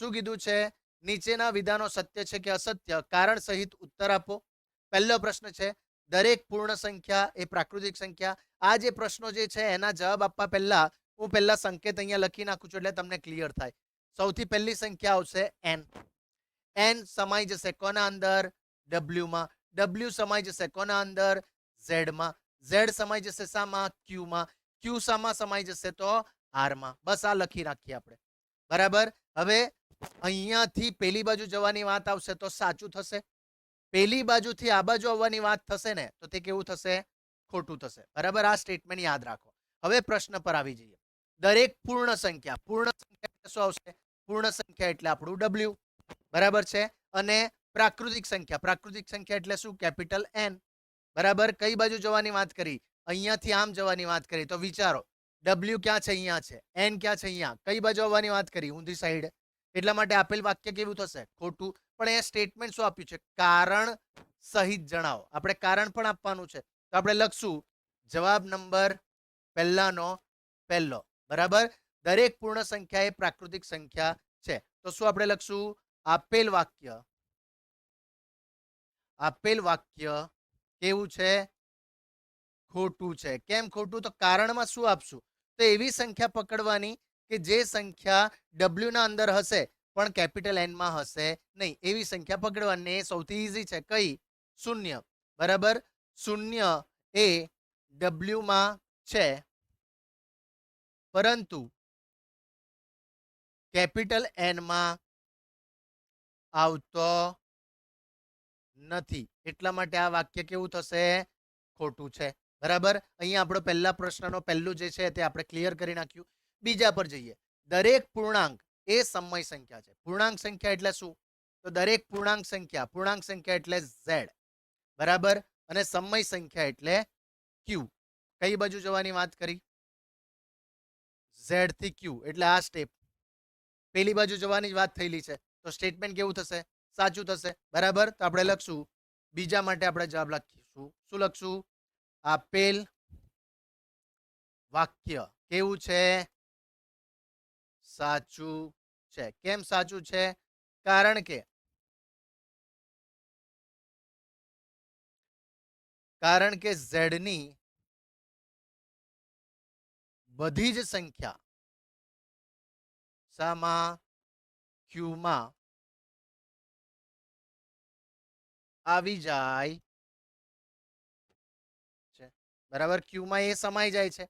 શું કીધું છે? નીચેના વિધાનો સત્ય છે કે અસત્ય? કારણ સહિત ઉત્તર આપો. પહેલો પ્રશ્ન છે, દરેક પૂર્ણ સંખ્યા એ પ્રાકૃતિક સંખ્યા? આ જે પ્રશ્નો જે છે, એના જવાબ આપવા પહેલા હું પહેલા સંકેત અહીંયા લખી નાખું છું એટલે તમને ક્લિયર થાય. સૌથી પહેલી સંખ્યા આવશે એન એન સમાઈ જશે કોના અંદર? ડબલ્યુમાં ડબલ્યુ સમાઈ જશે કોના અંદર? ઝેડમાં ઝેડ સમાઈ જશે સામાં ક્યુમાં ક્યુ સામાં સમાઈ જશે તો આરમાં બસ આ લખી નાખીએ આપણે. બરાબર? હવે અહીંયાથી પેલી બાજુ જવાની વાત આવશે તો સાચું થશે. પેલી બાજુથી આ બાજુ આવવાની વાત થશે ને તો તે કેવું થશે? ખોટું થશે. બરાબર? આ સ્ટેટમેન્ટ યાદ રાખો. હવે પ્રશ્ન પર આવી જઈએ. દરેક પૂર્ણ સંખ્યા પૂર્ણ સંખ્યા શું આવશે? પૂર્ણ સંખ્યા એટલે આપણું ડબલ્યુ બરાબર છે? અને પ્રાકૃતિક સંખ્યા. પ્રાકૃતિક સંખ્યા એટલે શું? કેપિટલ એન બરાબર? કઈ બાજુ જવાની વાત કરી? અહીંયાથી આમ જવાની વાત કરી. તો વિચારો. ડબલ્યુ ક્યાં છે? અહીંયા છે. એન ક્યાં છે? અહીંયા. કઈ બાજુ આવવાની વાત કરી? ઊંધી સાઈડ એટલા માટે આપેલ વાક્ય કેવું થશે? ખોટું. પણ એ સ્ટેટમેન્ટ શું આપ્યું છે? કારણ સહિત જણાવો. આપણે કારણ પણ આપવાનું છે. તો આપણે લખશું, જવાબ નંબર પહેલાનો પહેલો. બરાબર? દરેક પૂર્ણ સંખ્યા એ પ્રાકૃતિક સંખ્યા છે. તો શું આપણે લખશું? આપેલ વાક્ય આપેલ વાક્ય કેવું છે? ખોટું છે. કેમ ખોટું? તો કારણમાં શું આપશું? તો એવી સંખ્યા પકડવાની કે જે સંખ્યા ડબલ્યુ ના અંદર હશે, પણ કેપિટલ એનમાં હશે નહીં. એવી સંખ્યા પકડવાની સૌથી ઈઝી છે. કઈ? શૂન્ય. બરાબર? શૂન્ય એ ડબલ્યુમાં છે. પરંતુ કેપિટલ એનમાં આવતો નથી. એટલા માટે આ વાક્ય કેવું થશે? ખોટું છે. બરાબર? અહીંયા આપણો પહેલા પ્રશ્નનો પહેલું જે છે તે આપણે ક્લિયર કરી નાખ્યું. બીજા પર જઈએ. દરેક પૂર્ણાંક એ સમય સંખ્યા છે. પૂર્ણાંક સંખ્યા એટલે શું? તો દરેક પૂર્ણાંક સંખ્યા પૂર્ણાંક સંખ્યા એટલે ઝેડ. બરાબર? અને સમય સંખ્યા એટલે ક્યુ. કઈ બાજુ જવાની વાત કરી? ઝેડથી ક્યુ. એટલે આ સ્ટેપ. પેલી બાજુ જવાની જ વાત થયેલી છે. તો સ્ટેટમેન્ટ કેવું થશે? સાચું થશે. બરાબર? તો આપણે લખશું. બીજા માટે આપણે જવાબ લખીશું. શું લખશું? આપેલ વાક્ય કેવું છે? સાચું છે? કેમ સાચું છે? કારણ કે કારણ કે ઝેડની બધી જ સંખ્યા સામાં ક્યુમાં આવી જાય છે. બરાબર? ક્યુમાં એ સમાઈ જાય છે.